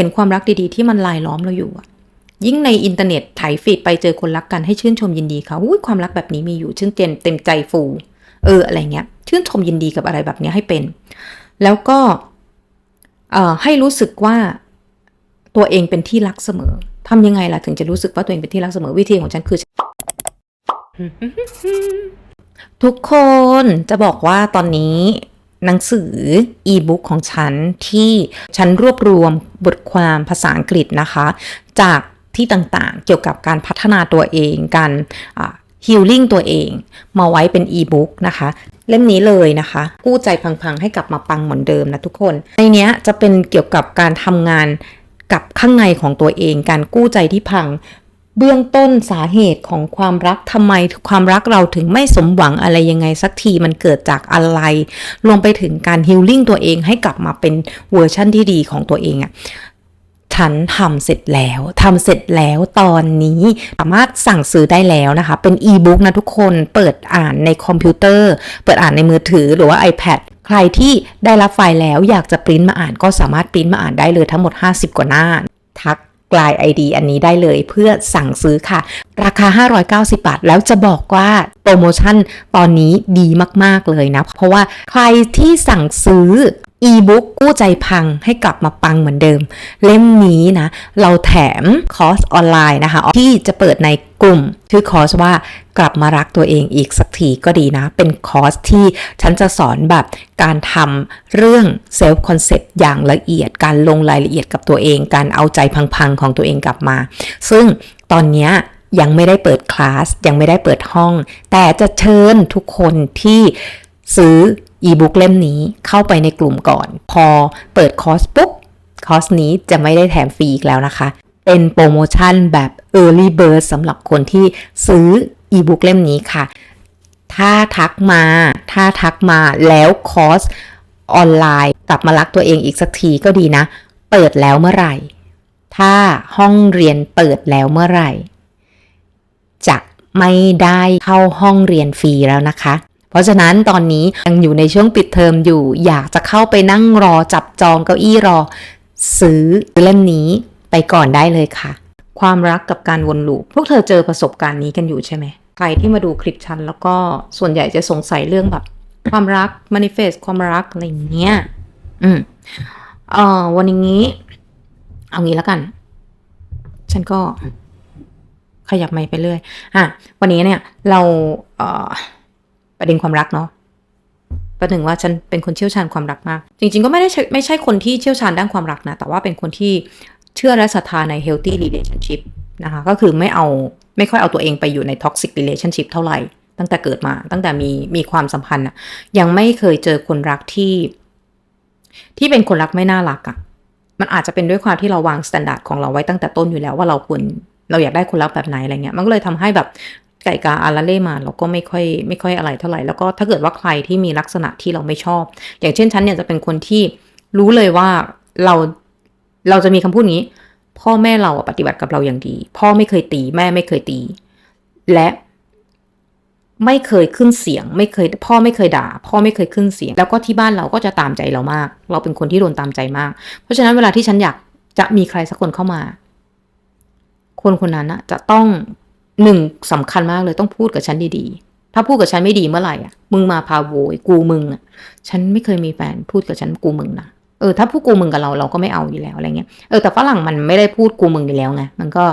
เห็นความรักดีๆที่มันลายล้อมเราอยู่อะยิ่งในอินเทอร์เน็ตไถฟีดไปเจอคนรักกันให้ชื่นชมยินดีเขาอุ้ยความรักแบบนี้มีอยู่ชื่นเต็มเต็มใจฟูเอออะไรเงี้ย ชื่นชมยินดีกับอะไรแบบนี้ให้เป็น แล้วก็เอ่อให้รู้สึกว่าตัวเองเป็นที่รักเสมอทำยังไงล่ะถึงจะรู้สึกว่าตัวเองเป็นที่รักเสมอวิธีของฉันคือ ทุกคนจะบอกว่าตอนนี้ หนังสืออีบุ๊กของฉันที่ฉันรวบรวมบทความภาษาอังกฤษนะคะ จากที่ต่างๆ เกี่ยวกับการพัฒนาตัวเองการฮิลลิ่งตัวเองมาไว้เป็นอีบุ๊กนะคะ เล่มนี้เลยนะคะกู้ใจพังๆ ให้กลับมาปังเหมือนเดิมนะทุกคน ในเนี้ยจะเป็นเกี่ยวกับการทำงานกับข้างในของตัวเอง การกู้ใจที่พัง เบื้องต้นสาเหตุของความรักทำไมความรักเราถึงไม่สมหวังอะไรยังไงสักทีมันเกิดจากอะไรรวมไปถึงการฮิลลิ่งตัวเองให้กลับมาเป็นเวอร์ชั่นที่ดีของตัวเองอะฉันทำเสร็จแล้วทำเสร็จแล้วตอนนี้สามารถสั่งซื้อได้แล้วนะคะ เป็นอีบุ๊กนะทุกคนเปิดอ่านในคอมพิวเตอร์ เปิดอ่านในมือถือหรือว่า iPad ใครที่ได้รับไฟล์แล้วอยากจะปริ้นมาอ่านก็สามารถปริ้นมาอ่านได้เลยทั้งหมด 50 กว่าหน้า ทัก กลาย ID อันนี้ได้เลยเพื่อสั่งซื้อค่ะ ราคา 590 บาท แล้วจะบอกว่าโปรโมชั่นตอนนี้ดีมาก ๆ เลยนะ เพราะว่าใครที่สั่งซื้ออีบุ๊กกู้ใจพังให้กลับมาปังเหมือนเดิม เล่มนี้นะ เราแถมคอร์สออนไลน์นะคะ ที่จะเปิดในกลุ่ม ชื่อคอร์สว่ากลับมารักตัวเองอีกสักทีก็ดีนะ เป็นคอร์สที่ฉันจะสอนแบบการทำเรื่องเซลฟ์คอนเซ็ปต์อย่างละเอียด การลงรายละเอียดกับตัวเอง การเอาใจพังๆของตัวเองกลับมา ซึ่งตอนนี้ยังไม่ได้เปิดคลาสยังไม่ได้เปิดห้อง แต่จะเชิญทุกคนที่ซื้อ อีบุ๊กเล่มนี้เข้าไปในกลุ่มก่อน พอเปิดคอร์สปุ๊บ คอร์สนี้จะไม่ได้แถมฟรีอีกแล้วนะคะ เป็นโปรโมชั่นแบบ Early Bird สำหรับคนที่ซื้ออีบุ๊กเล่มนี้ค่ะ ถ้าทักมา ถ้าทักมาแล้วคอร์สออนไลน์ กลับมารักตัวเองอีกสักทีก็ดีนะ เปิดแล้วเมื่อไหร่ ถ้าห้องเรียนเปิดแล้วเมื่อไหร่ จะไม่ได้เข้าห้องเรียนฟรีแล้วนะคะ เพราะฉะนั้นตอนนี้ยังอยู่ในช่วงปิดเทอมอยู่ อยากจะเข้าไปนั่งรอจับจองเก้าอี้รอ ซื้อเล่มนี้ไปก่อนได้เลยค่ะ ความรักกับการวนลูปพวกเธอเจอประสบการณ์นี้กันอยู่ใช่ไหมใครที่มาดูคลิปฉันแล้วก็ส่วนใหญ่จะสงสัยเรื่องแบบ ความรัก manifest ความรักอะไรอย่างเงี้ยอืมเอ่อวันนี้ เอางี้แล้วกัน ฉันก็ขยับไม่ไปเรื่อยอะวันนี้เนี่ย เราเอ่อ ประเด็นความรักเนาะประหนึ่งว่าฉันเป็นคนเชี่ยวชาญความรักมาก จริง ๆ ก็ไม่ได้ไม่ใช่คนที่เชี่ยวชาญด้านความรักนะ แต่ว่าเป็นคนที่เชื่อและศรัทธาใน healthy relationship นะคะ ก็คือไม่เอาไม่ค่อยเอาตัวเองไปอยู่ใน toxic relationship เท่าไหร่ ตั้งแต่เกิดมาตั้งแต่มีมีความสัมพันธ์อะยังไม่เคยเจอคนรักที่ ที่เป็นคนรักไม่น่ารักอะมันอาจจะเป็นด้วยความที่เราวางมาตรฐานของเราไว้ตั้งแต่ต้นอยู่แล้วว่าเราควรเราอยากได้คนรักแบบไหนอะไรเงี้ย มันก็เลยทำให้แบบ ไก่กาอาราเล่มาเราก็ไม่ค่อยไม่ค่อยอะไรเท่าไหร่แล้วก็ถ้าเกิดว่าใครที่มีลักษณะที่เราไม่ชอบ อย่างเช่นฉันเนี่ยจะเป็นคนที่รู้เลยว่าเราเราจะมีคำพูดนี้ พ่อแม่เราปฏิบัติกับเราอย่างดี พ่อไม่เคยตีแม่ไม่เคยตี และไม่เคยขึ้นเสียง ไม่เคยพ่อไม่เคยด่า พ่อไม่เคยขึ้นเสียง แล้วก็ที่บ้านเราก็จะตามใจเรามาก เราเป็นคนที่โดนตามใจมาก เพราะฉะนั้นเวลาที่ฉันอยากจะมีใครสักคนเข้ามา คนคนนั้นนะจะต้อง หนึ่งสำคัญมากเลยต้องพูดกับฉันดีๆ ถ้าพูดกับฉันไม่ดีเมื่อไหร่อะ มึงมาพาโวยกูมึงอะ ฉันไม่เคยมีแฟนพูดกับฉันกูมึงนะเออถ้าพูดกูมึงกับเราเราก็ไม่เอาอยู่แล้วอะไรเงี้ย เออแต่ฝรั่งมันไม่ได้พูดกูมึงอยู่แล้วไง มันก็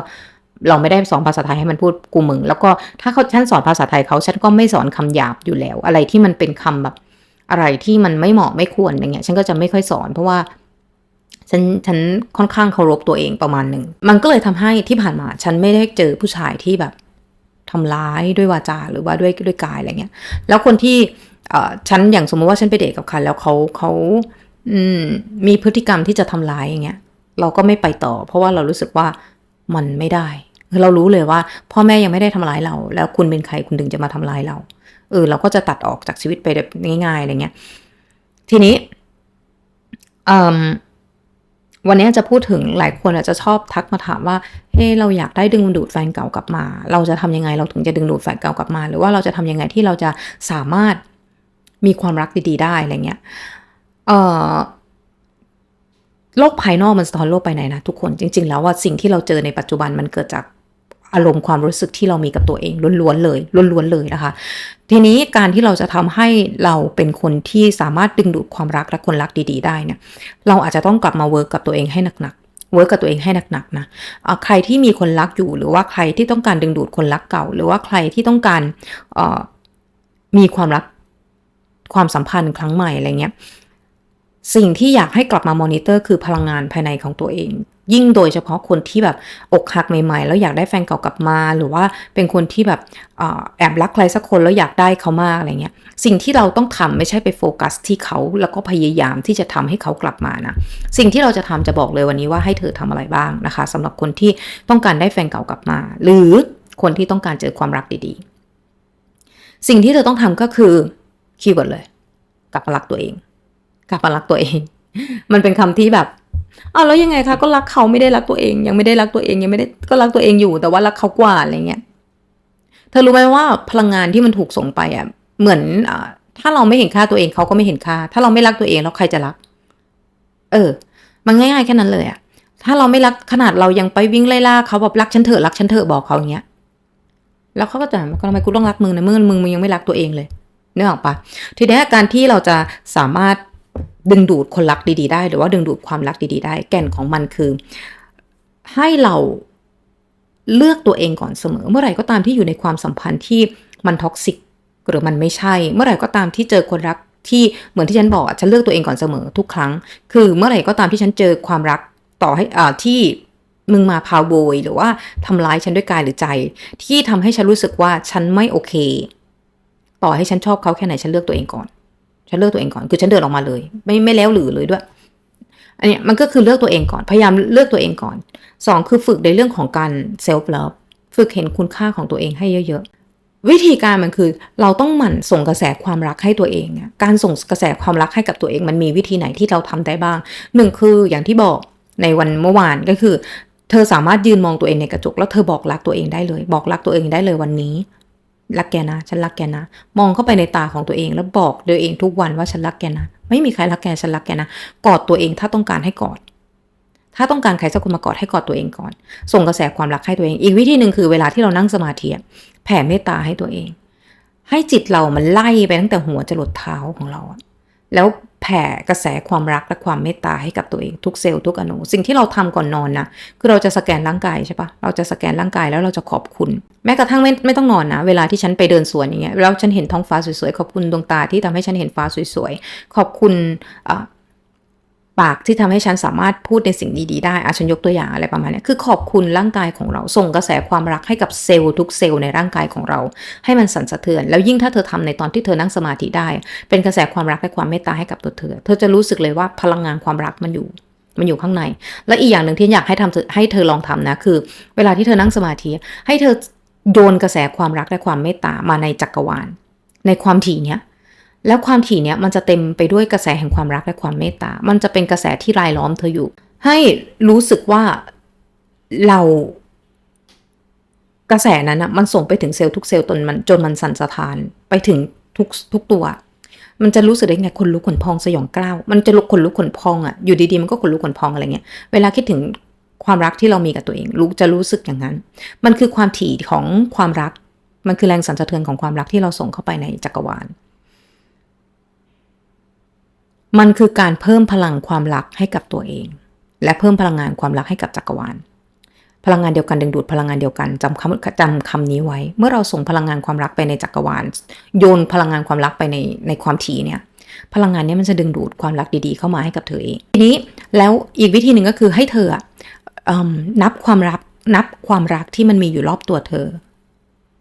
เราไม่ได้สอนภาษาไทยให้มันพูดกูมึง แล้วก็ถ้าเขาฉันสอนภาษาไทยเขาฉันก็ไม่สอนคำหยาบอยู่แล้ว อะไรที่มันเป็นคำแบบอะไรที่มันไม่เหมาะไม่ควรอย่างเงี้ย ฉันก็จะไม่ค่อยสอนเพราะว่า ฉันฉันค่อนข้างเคารพตัวเองประมาณหนึ่ง มันก็เลยทำให้ที่ผ่านมา ฉันไม่ได้เจอผู้ชายที่แบบทำร้ายด้วยวาจาหรือว่าด้วยด้วยกายอะไรเงี้ย แล้วคนที่เอ่อฉันอย่างสมมติว่าฉันไปเดทกับใครแล้วเขาเขาอืมมีพฤติกรรมที่จะทำร้ายอย่างเงี้ย เราก็ไม่ไปต่อ เพราะว่าเรารู้สึกว่ามันไม่ได้ เรารู้เลยว่า พ่อแม่ยังไม่ได้ทำร้ายเรา แล้วคุณเป็นใครคุณถึงจะมาทำร้ายเราเออเราก็จะตัดออกจากชีวิตไปแบบง่ายๆอะไรเงี้ย ทีนี้อืม วันนี้จะพูดถึงหลายคนอาจจะชอบทักมาถามว่า เฮ้เราอยากได้ดึงดูดแฟนเก่ากลับมา เราจะทำยังไงเราถึงจะดึงดูดแฟนเก่ากลับมา หรือว่าเราจะทำยังไงที่เราจะสามารถมีความรักดีๆ ได้อะไรเงี้ย เอ่อโลกภายนอกมันสะท้อนโลกภายในนะทุกคนจริง ๆ แล้วว่าสิ่งที่เราเจอในปัจจุบันมันเกิดจาก อารมณ์ความรู้สึกที่เรามีกับตัวเองล้วนๆเลยล้วนๆเลยนะคะ ทีนี้การที่เราจะทำให้เราเป็นคนที่สามารถดึงดูดความรักและคนรักดีๆ ได้เนี่ยเราอาจจะต้องกลับมาเวิร์กกับตัวเองให้หนักๆเวิร์กกับตัวเองให้หนักๆนะใครที่มีคนรักอยู่หรือว่าใครที่ต้องการดึงดูดคนรักเก่า หรือว่าใครที่ต้องการมีความรักความสัมพันธ์ครั้งใหม่อะไรเงี้ย สิ่งที่อยากให้กลับมามอนิเตอร์คือพลังงานภายในของตัวเอง ยิ่งโดยเฉพาะคนที่แบบอกหักใหม่ๆ แล้วอยากได้แฟนเก่ากลับมา หรือว่าเป็นคนที่แบบแอบรักใครสักคนแล้วอยากได้เขามากอะไรเงี้ยสิ่งที่เราต้องทำไม่ใช่ไปโฟกัสที่เขาแล้วก็พยายามที่จะทำให้เขากลับมานะสิ่งที่เราจะทำจะบอกเลยวันนี้ว่าให้เธอทำอะไรบ้างนะคะสำหรับคนที่ต้องการได้แฟนเก่ากลับมา หรือคนที่ต้องการเจอความรักดีๆ สิ่งที่เธอต้องทำก็คือคีย์เวิร์ดเลย กลับมารักตัวเอง กลับมารักตัวเอง มันเป็นคำที่แบบ อ้าวแล้วยังไงคะก็รักเขาไม่ได้รักตัวเอง ยังไม่ได้รักตัวเองยังไม่ได้ก็รักตัวเองอยู่ แต่ว่ารักเขากว่าอะไรเงี้ยเธอรู้ไหมว่าพลังงานที่มันถูกส่งไปอะเหมือนอ่าถ้าเราไม่เห็นค่าตัวเองเขาก็ไม่เห็นค่า ถ้าเราไม่รักตัวเองแล้วใครจะรัก เออ มันง่ายๆแค่นั้นเลยอะถ้าเราไม่รักขนาดเรายังไปวิ่งไล่ล่าเขาแบบรักฉันเถอะรักฉันเถอะบอกเขาอย่างเงี้ยแล้วเขาก็จะทำไมกูต้องรักมึงนะมึงมึงมึงยังไม่รักตัวเองเลยนึกออกปะทีนี้การที่เราจะสามารถ ดึงดูดคนรักดีๆ ได้ หรือว่าดึงดูดความรักดีๆ ได้ แก่นของมันคือ ให้เราเลือกตัวเองก่อนเสมอ เมื่อไหร่ก็ตามที่อยู่ในความสัมพันธ์ที่มันท็อกซิกหรือมันไม่ใช่ เมื่อไหร่ก็ตามที่เจอคนรักที่เหมือนที่ฉันบอกฉันเลือกตัวเองก่อนเสมอทุกครั้ง คือเมื่อไหร่ก็ตามที่ฉันเจอความรักต่อให้อ่าที่มึงมาพาวโวยหรือว่าทำร้ายฉันด้วยกายหรือใจ ที่ทำให้ฉันรู้สึกว่าฉันไม่โอเค ต่อให้ฉันชอบเขาแค่ไหนฉันเลือกตัวเองก่อน ฉันเลือกตัวเองก่อน คือฉันเดินออกมาเลย ไม่ไม่แล้วหรือเลยด้วย อันนี้มันก็คือเลือกตัวเองก่อน พยายามเลือกตัวเองก่อน สองคือฝึกในเรื่องของการเซลฟ์เลิฟฝึกเห็นคุณค่าของตัวเองให้เยอะๆ วิธีการมันคือเราต้องหมั่นส่งกระแสความรักให้ตัวเอง การส่งกระแสความรักให้กับตัวเอง มันมีวิธีไหนที่เราทำได้บ้าง หนึ่งคืออย่างที่บอกในวันเมื่อวานก็คือ เธอสามารถยืนมองตัวเองในกระจก แล้วเธอบอกรักตัวเองได้เลย บอกรักตัวเองได้เลยวันนี้ รักแกนะ ฉันรักแกนะ มองเข้าไปในตาของตัวเองแล้วบอกตัวเองทุกวันว่าฉันรักแกนะ ไม่มีใครรักแกฉันรักแกนะ กอดตัวเองถ้าต้องการให้กอด ถ้าต้องการใครสักคนมากอดให้กอดตัวเองก่อน ส่งกระแสความรักให้ตัวเอง อีกวิธีหนึ่งคือเวลาที่เรานั่งสมาธิแผ่เมตตาให้ตัวเอง ให้จิตเรามันไล่ไปตั้งแต่หัวจรดเท้าของเรา แล้ว แผ่กระแสความรักและความเมตตาให้กับตัวเองทุกเซลล์ทุกอนุสิ่งที่เราทำก่อนนอนนะคือเราจะสแกนร่างกายใช่ปะเราจะสแกนร่างกายแล้วเราจะขอบคุณ แม้กระทั่งไม่ไม่ต้องนอนนะ เวลาที่ฉันไปเดินสวนอย่างเงี้ยแล้วฉันเห็นท้องฟ้าสวยๆขอบคุณดวงตาที่ทำให้ฉันเห็นฟ้าสวยๆขอบคุณอ่า ปากที่ทำให้ฉันสามารถพูดในสิ่งดีๆได้อาฉันยกตัวอย่างอะไรประมาณนี้คือขอบคุณร่างกายของเรา ส่งกระแสความรักให้กับเซลล์ทุกเซลล์ในร่างกายของเรา ให้มันสั่นสะเทือน แล้วยิ่งถ้าเธอทำในตอนที่เธอนั่งสมาธิได้ เป็นกระแสความรักและความเมตตาให้กับตัวเธอ เธอจะรู้สึกเลยว่าพลังงานความรักมันอยู่ มันอยู่ข้างใน และอีกอย่างหนึ่งที่อยากให้ทำให้เธอลองทำนะคือ เวลาที่เธอนั่งสมาธิ ให้เธอโยนกระแสความรักและความเมตตามาในจักรวาล ในความถี่เนี้ย แล้วความถี่เนี้ยมันจะเต็มไปด้วยกระแสแห่งความรักและความเมตตา มันจะเป็นกระแสที่รายล้อมเธออยู่ ให้รู้สึกว่าเรากระแสนั้นอะมันส่งไปถึงเซลล์ทุกเซลล์จนมันจนมันสั่นสะท้านไปถึงทุกทุกตัว มันจะรู้สึกได้ไงคนลุกขนพองสยองกล้าว มันจะลุกขนลุกขนพองอะอยู่ดีๆมันก็ขนลุกขนพองอะไรเงี้ย เวลาคิดถึงความรักที่เรามีกับตัวเองรู้จะรู้สึกอย่างนั้น มันคือความถี่ของความรัก มันคือแรงสั่นสะเทือนของความรักที่เราส่งเข้าไปในจักรวาล มันคือการเพิ่มพลังความรักให้กับตัวเอง และเพิ่มพลังงานความรักให้กับจักรวาล พลังงานเดียวกันดึงดูดพลังงานเดียวกันจำคำจำคำนี้ไว้ เมื่อเราส่งพลังงานความรักไปในจักรวาล โยนพลังงานความรักไปในในความถี่เนี่ยพลังงานนี้มันจะดึงดูดความรักดีๆ เข้ามาให้กับเธอเอง ทีนี้แล้วอีกวิธีหนึ่งก็คือให้เธออนับความรักนับความรักที่มันมีอยู่รอบตัวเธอ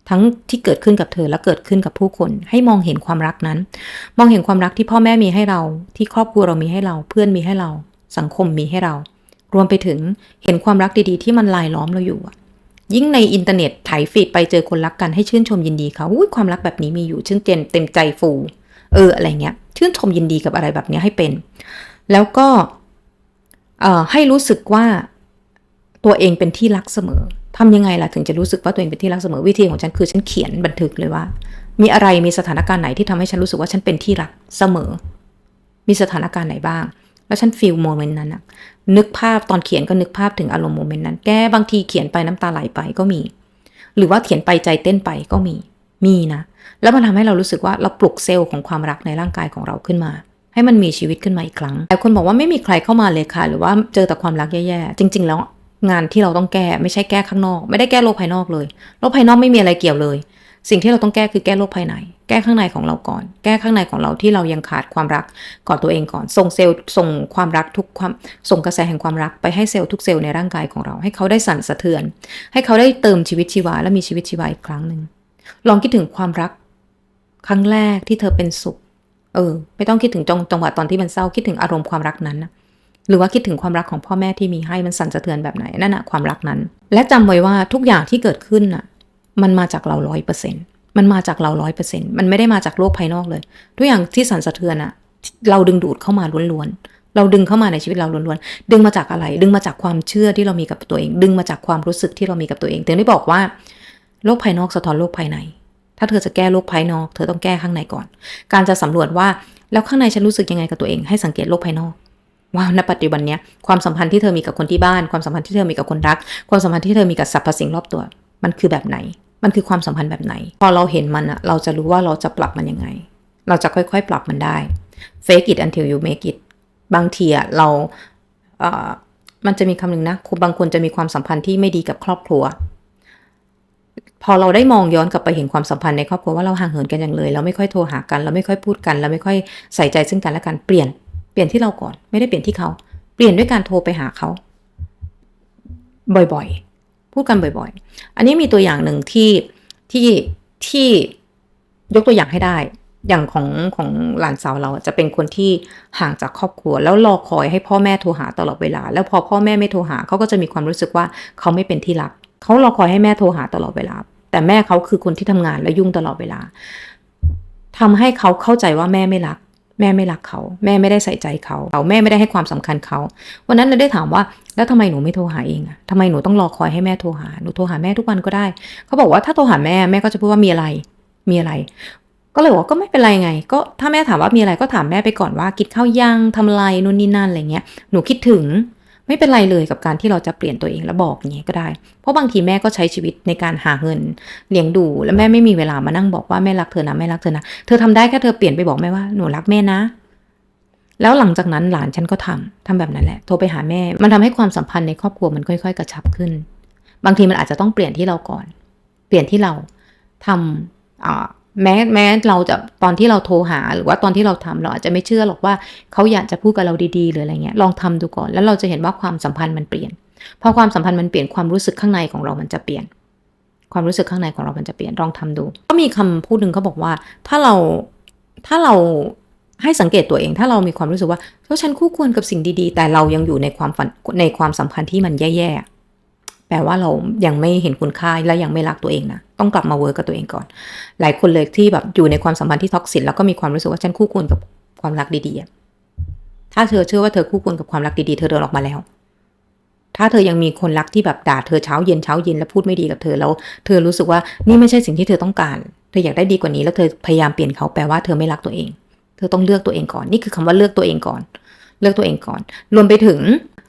ทั้งที่เกิดขึ้นกับเธอและเกิดขึ้นกับผู้คน ให้มองเห็นความรักนั้น มองเห็นความรักที่พ่อแม่มีให้เรา ที่ครอบครัวเรามีให้เรา เพื่อนมีให้เรา สังคมมีให้เรา รวมไปถึงเห็นความรักดีๆ ที่มันลายล้อมเราอยู่ยิ่งในอินเทอร์เน็ตไถฟีดไปเจอคนรักกันให้ชื่นชมยินดีเขาอุ้ยความรักแบบนี้มีอยู่ชื่นเจนเต็มใจฟูเอออะไรเงี้ย ชื่นชมยินดีกับอะไรแบบนี้ให้เป็น แล้วก็ให้รู้สึกว่าตัวเองเป็นที่รักเสมอ ทำยังไงล่ะถึงจะรู้สึกว่าตัวเองเป็นที่รักเสมอวิธีของฉันคือฉันเขียนบันทึกเลยว่า มีอะไรมีสถานการณ์ไหนที่ทำให้ฉันรู้สึกว่าฉันเป็นที่รักเสมอ มีสถานการณ์ไหนบ้าง แล้วฉันฟีลโมเมนต์นั้นนึกภาพตอนเขียนก็นึกภาพถึงอารมณ์โมเมนต์นั้น แกบางทีเขียนไปน้ำตาไหลไปก็มี หรือว่าเขียนไปใจเต้นไปก็มี มีนะ แล้วมันทำให้เรารู้สึกว่าเราปลุกเซลล์ของความรักในร่างกายของเราขึ้นมาให้มันมีชีวิตขึ้นมาอีกครั้งแต่คนบอกว่าไม่มีใครเข้ามาเลยค่ะ หรือว่าเจอแต่ความรักแย่ๆ จริง ๆ แล้ว งานที่เราต้องแก้ไม่ใช่แก้ข้างนอก ไม่ได้แก้โลกภายนอกเลยโลกภายนอกไม่มีอะไรเกี่ยวเลย สิ่งที่เราต้องแก้คือแก้โลกภายใน แก้ข้างในของเราก่อน แก้ข้างในของเราที่เรายังขาดความรักก่อนตัวเองก่อน ส่งเซลล์ส่งความรักทุกความส่งกระแสแห่งความรักไปให้เซลล์ทุกเซลล์ในร่างกายของเรา ให้เขาได้สั่นสะเทือน ให้เขาได้เติมชีวิตชีวาและมีชีวิตชีวาอีกครั้งหนึ่งลองคิดถึงความรัก ครั้งแรกที่เธอเป็นสุข เออ ไม่ต้องคิดถึงจงจังหวะตอนที่มันเศร้าคิดถึงอารมณ์ความรักนั้นนะ หรือว่าคิดถึงความรักของพ่อแม่ที่มีให้มันสั่นสะเทือนแบบไหนนั่นนะความรักนั้น และจำไว้ว่าทุกอย่างที่เกิดขึ้นน่ะมันมาจากเราร้อยเปอร์เซ็นต์มันมาจากเราร้อยเปอร์เซ็นต์มันไม่ได้มาจากโลกภายนอกเลย ทุกอย่างที่สั่นสะเทือนอะเราดึงดูดเข้ามาล้วนๆ เราดึงเข้ามาในชีวิตเราล้วนๆ ดึงมาจากอะไร ดึงมาจากความเชื่อที่เรามีกับตัวเอง ดึงมาจากความรู้สึกที่เรามีกับตัวเอง ถึงได้บอกว่า โลกภายนอกสะท้อนโลกภายใน ถ้าเธอจะแก้โลกภายนอก เธอต้องแก้ข้างในก่อน การจะสำรวจว่าแล้วข้างในฉันรู้สึกยังไงกับตัวเอง ให้สังเกตโลกภายนอก ว่าณปัจจุบันเนี้ยความสัมพันธ์ที่เธอมีกับคนที่บ้าน ความสัมพันธ์ที่เธอมีกับคนรัก ความสัมพันธ์ที่เธอมีกับสรรพสิ่งรอบตัว มันคือแบบไหน มันคือความสัมพันธ์แบบไหน พอเราเห็นมันอะเราจะรู้ว่าเราจะปรับมันยังไง เราจะค่อยๆ ปรับมันได้ fake it until you make it บางทีอะเราเอ่อมันจะมีคำหนึ่งนะบางคนจะมีความสัมพันธ์ที่ไม่ดีกับครอบครัว พอเราได้มองย้อนกลับไปเห็นความสัมพันธ์ในครอบครัวว่าเราห่างเหินกันอย่างเลย เราไม่ค่อยโทรหากัน เราไม่ค่อยพูดกัน เราไม่ค่อยใส่ใจซึ่งกันและกันเปลี่ยน เปลี่ยนที่เราก่อน ไม่ได้เปลี่ยนที่เขา เปลี่ยนด้วยการโทรไปหาเขา บ่อยๆ พูดกันบ่อยๆ อันนี้มีตัวอย่างหนึ่งที่ที่ที่ยกตัวอย่างให้ได้ อย่างของของหลานสาวเราจะเป็นคนที่ห่างจากครอบครัว แล้วรอคอยให้พ่อแม่โทรหาตลอดเวลา แล้วพอพ่อแม่ไม่โทรหาเขาก็จะมีความรู้สึกว่าเขาไม่เป็นที่รักเขารอคอยให้แม่โทรหาตลอดเวลา แต่แม่เขาคือคนที่ทำงานและยุ่งตลอดเวลาทำให้เขาเข้าใจว่าแม่ไม่รัก แม่ไม่รักเขา แม่ไม่ได้ใส่ใจเขาเขาแม่ไม่ได้ให้ความสำคัญเขาวันนั้นเราได้ถามว่า แล้วทำไมหนูไม่โทรหาเองอะทำไมหนูต้องรอคอยให้แม่โทรหาหนูโทรหาแม่ทุกวันก็ได้ เขาบอกว่าถ้าโทรหาแม่แม่ก็จะพูดว่ามีอะไร มีอะไร ก็เลยบอกว่าก็ไม่เป็นไรไง ก็ถ้าแม่ถามว่ามีอะไรก็ถามแม่ไปก่อนว่ากินข้าวยังทำอะไรนู่นนี่นั่นอะไรเงี้ยหนูคิดถึง ไม่เป็นไรเลยกับการที่เราจะเปลี่ยนตัวเองแล้วบอกอย่างเงี้ก็ได้ เพราะบางทีแม่ก็ใช้ชีวิตในการหาเงินเลี้ยงดู แล้วแม่ไม่มีเวลามานั่งบอกว่าแม่รักเธอนะแม่รักเธอนะเธอทำได้แค่เธอเปลี่ยนไปบอกแม่ว่าหนูรักแม่นะ แล้วหลังจากนั้นหลานฉันก็ทำทำแบบนั้นแหละโทรไปหาแม่ มันทำให้ความสัมพันธ์ในครอบครัวมันค่อย ๆ กระชับขึ้น บางทีมันอาจจะต้องเปลี่ยนที่เราก่อน เปลี่ยนที่เราทำอ่า แม้แม้เราจะตอนที่เราโทรหา หรือว่าตอนที่เราทำเราอาจจะไม่เชื่อหรอกว่าเขาอยากจะพูดกับเราดีๆ หรืออะไรเงี้ยลองทำดูก่อน แล้วเราจะเห็นว่าความสัมพันธ์มันเปลี่ยนพอความสัมพันธ์มันเปลี่ยนความรู้สึกข้างในของเรามันจะเปลี่ยน ความรู้สึกข้างในของเรามันจะเปลี่ยนลองทำดู ก็มีคำพูดหนึ่งเขาบอกว่า ถ้าเราถ้าเราให้สังเกตตัวเอง ถ้าเรามีความรู้สึกว่าเฮ้ยฉันคู่ควรกับสิ่งดีๆ แต่เรายังอยู่ในความฝันในความสัมพันธ์ที่มันแย่ๆ แปลว่าเรายังไม่เห็นคุณค่าและยังไม่รักตัวเองนะ ต้องกลับมาเวิร์กกับตัวเองก่อน หลายคนเลยที่แบบอยู่ในความสัมพันธ์ที่ท็อกซิตแล้วก็มีความรู้สึกว่าฉันคู่ควรกับความรักดีๆ ถ้าเธอเชื่อว่าเธอคู่ควรกับความรักดีๆ เธอเดินออกมาแล้ว ถ้าเธอยังมีคนรักที่แบบด่าเธอเช้าเย็นเช้าเย็นแล้วพูดไม่ดีกับเธอแล้ว เธอรู้สึกว่านี่ไม่ใช่สิ่งที่เธอต้องการ เธออยากได้ดีกว่านี้แล้วเธอพยายามเปลี่ยนเขาแปลว่าเธอไม่รักตัวเอง เธอต้องเลือกตัวเองก่อน นี่คือคำว่าเลือกตัวเองก่อน เลือกตัวเองก่อน รวมไปถึง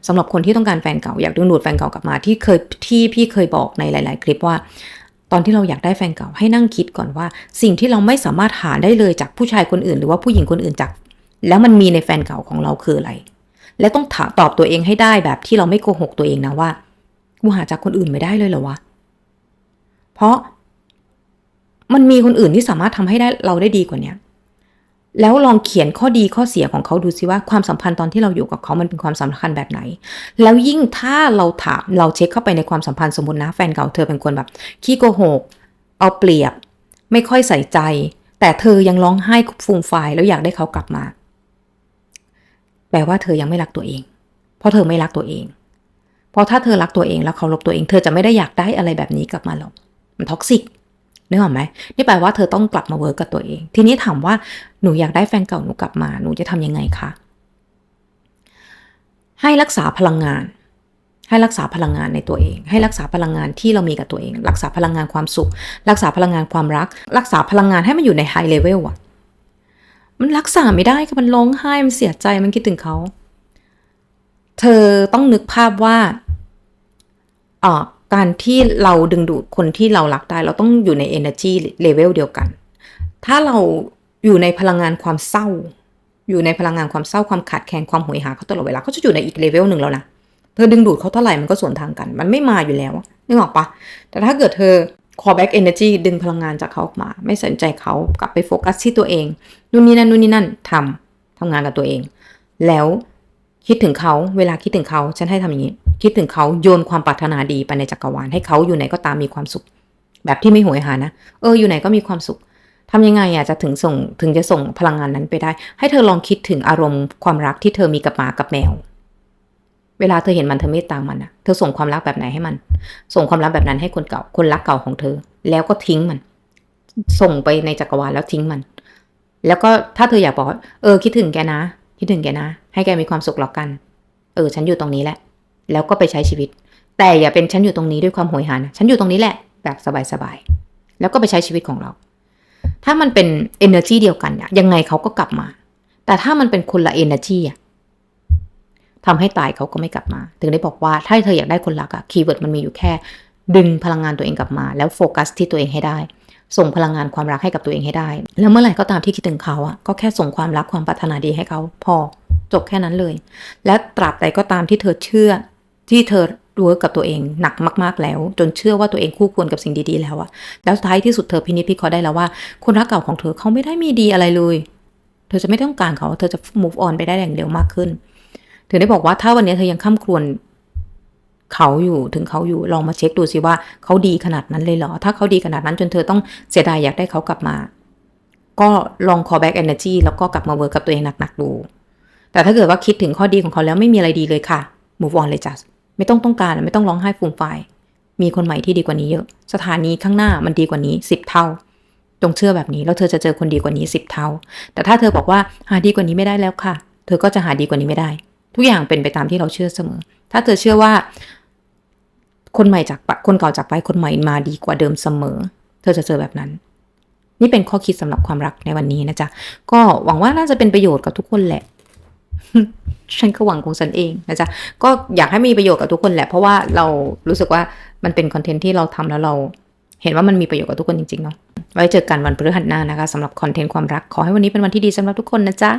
สำหรับคนที่ต้องการแฟนเก่าอยากดึงดูดแฟนเก่ากลับมาที่เคยที่พี่เคยบอกในหลาย ๆ คลิปว่า ตอนที่เราอยากได้แฟนเก่าให้นั่งคิดก่อนว่า สิ่งที่เราไม่สามารถหาได้เลยจากผู้ชายคนอื่น หรือว่าผู้หญิงคนอื่นจาก แล้วมันมีในแฟนเก่าของเราคืออะไร และต้องถาตอบตัวเองให้ได้แบบที่เราไม่โกหกตัวเองนะว่ากูหาจากคนอื่นไม่ได้เลยเหรอวะเพราะมันมีคนอื่นที่สามารถทำให้ได้เราได้ดีกว่าเนี้ย แล้วลองเขียนข้อดีข้อเสียของเขาดูสิว่าความสัมพันธ์ตอนที่เราอยู่กับเขามันเป็นความสำคัญแบบไหน แล้วยิ่งถ้าเราถามเราเช็คเข้าไปในความสัมพันธ์สมมตินะแฟนเก่าเธอเป็นคนแบบขี้โกหก เอาเปรียบ ไม่ค่อยใส่ใจ แต่เธอยังร้องไห้ฟูมฟายแล้วอยากได้เขากลับมา แปลว่าเธอยังไม่รักตัวเอง เพราะเธอไม่รักตัวเอง เพราะถ้าเธอรักตัวเองแล้วเคารพตัวเอง เธอจะไม่ได้อยากได้อะไรแบบนี้กลับมาหรอกมันท็อกซิก นึกออกไหมนี่แปลว่าเธอต้องกลับมาเวิร์กกับตัวเอง ทีนี้ถามว่าหนูอยากได้แฟนเก่าหนูกลับมา หนูจะทำยังไงคะ ให้รักษาพลังงาน ให้รักษาพลังงานในตัวเอง ให้รักษาพลังงานที่เรามีกับตัวเอง รักษาพลังงานความสุข รักษาพลังงานความรัก รักษาพลังงานให้มันอยู่ในไฮเลเวลอะมันรักษาไม่ได้ค่ะมันร้องไห้ มันเสียใจ มันคิดถึงเขา เธอต้องนึกภาพว่าอ่อ การที่เราดึงดูดคนที่เรารักได้ เราต้องอยู่ใน energy level เดียวกัน ถ้าเราอยู่ในพลังงานความเศร้า อยู่ในพลังงานความเศร้าความขาดแคลนความโหยหาเขาตลอดเวลาเขาจะอยู่ในอีกเลเวลหนึ่งแล้วนะเธอดึงดูดเขาเท่าไหร่มันก็สวนทางกัน มันไม่มาอยู่แล้วนึกออกปะแต่ถ้าเกิดเธอ call back energy ดึงพลังงานจากเขาออกมา ไม่สนใจเขากลับไปโฟกัสที่ตัวเองนู่นนี่นั่นนู่นนี่นั่นทำทำงานกับตัวเอง แล้วคิดถึงเขาเวลาคิดถึงเขาฉันให้ทำอย่างนี้ คิดถึงเขาโยนความปรารถนาดีไปในจักรวาลให้เขาอยู่ไหนก็ตามมีความสุข แบบที่ไม่โหยหานะ เอออยู่ไหนก็มีความสุขทำยังไงอะจะถึงส่งถึงจะส่งพลังงานนั้นไปได้ ให้เธอลองคิดถึงอารมณ์ความรักที่เธอมีกับหมากับแมว เวลาเธอเห็นมันเธอเมตตามันอะเธอส่งความรักแบบไหนให้มัน ส่งความรักแบบนั้นให้คนเก่าคนรักเก่าของเธอ แล้วก็ทิ้งมัน ส่งไปในจักรวาลแล้วทิ้งมัน แล้วก็ถ้าเธออยากบอกเออคิดถึงแกนะ คิดถึงแกนะ ให้แกมีความสุขหรอกกัน เออ ฉันอยู่ตรงนี้แหละ แล้วก็ไปใช้ชีวิต แต่อย่าเป็นฉันอยู่ตรงนี้ด้วยความโหยหานะฉันอยู่ตรงนี้แหละแบบสบายๆแล้วก็ไปใช้ชีวิตของเรา ถ้ามันเป็น energy เดียวกันอะยังไงเขาก็กลับมา แต่ถ้ามันเป็นคนละ energy อะทำให้ตายเขาก็ไม่กลับมา ถึงได้บอกว่าถ้าเธออยากได้คนรักอะคีย์เวิร์ดมันมีอยู่แค่ ดึงพลังงานตัวเองกลับมา แล้วโฟกัสที่ตัวเองให้ได้ ส่งพลังงานความรักให้กับตัวเองให้ได้ แล้วเมื่อไหร่ก็ตามที่คิดถึงเขาอะก็แค่ส่งความรักความปรารถนาดีให้เขาพอจบแค่นั้นเลย และตราบใดก็ตามที่เธอเชื่อ ที่เธอรู้กับตัวเองหนักมากๆแล้ว จนเชื่อว่าตัวเองคู่ควรกับสิ่งดีๆ แล้วอะแล้วท้ายที่สุดเธอพินิจพิเคราะห์ได้แล้วว่าคนรักเก่าของเธอเขาไม่ได้มีดีอะไรเลย เธอจะไม่ต้องการเขา เธอจะ move on ไปได้อย่างเร็วมากขึ้นถึงได้บอกว่าถ้าวันนี้เธอยังข้ามครวญเขาอยู่ถึงเขาอยู่ลองมาเช็คดูสิว่าเขาดีขนาดนั้นเลยเหรอ ถ้าเขาดีขนาดนั้นจนเธอต้องเสียดายอยากได้เขากลับมา ก็ลอง call back energy แล้วก็กลับมาเวิร์กกับตัวเองหนักๆดู แต่ถ้าเกิดว่าคิดถึงข้อดีของเขาแล้วไม่มีอะไรดีเลยค่ะ move on เลยจ้ะ ไม่ต้องต้องการไม่ต้องร้องไห้ฟูมฟายมีคนใหม่ที่ดีกว่านี้เยอะ สถานีข้างหน้ามันดีกว่านี้สิบเท่า จงเชื่อแบบนี้แล้วเธอจะเจอคนดีกว่านี้สิบเท่า แต่ถ้าเธอบอกว่าหาดีกว่านี้ไม่ได้แล้วค่ะ เธอก็จะหาดีกว่านี้ไม่ได้ ทุกอย่างเป็นไปตามที่เราเชื่อเสมอ ถ้าเธอเชื่อว่า คนใหม่จากคนเก่าจากไปคนใหม่มาดีกว่าเดิมเสมอ เธอจะเจอแบบนั้น นี่เป็นข้อคิดสำหรับความรักในวันนี้นะจ๊ะก็หวังว่าน่าจะเป็นประโยชน์กับทุกคนแหละ ฉันก็หวังของฉันเองนะจ๊ะก็อยากให้มีประโยชน์กับทุกคนแหละเพราะว่าเรารู้สึกว่ามันเป็นคอนเทนต์ที่เราทำแล้วเราเห็นว่ามันมีประโยชน์กับทุกคนจริงๆเนาะไว้เจอกันวันพฤหัสหน้านะคะสำหรับคอนเทนต์ความรักขอให้วันนี้เป็นวันที่ดีสำหรับทุกคนนะจ๊ะ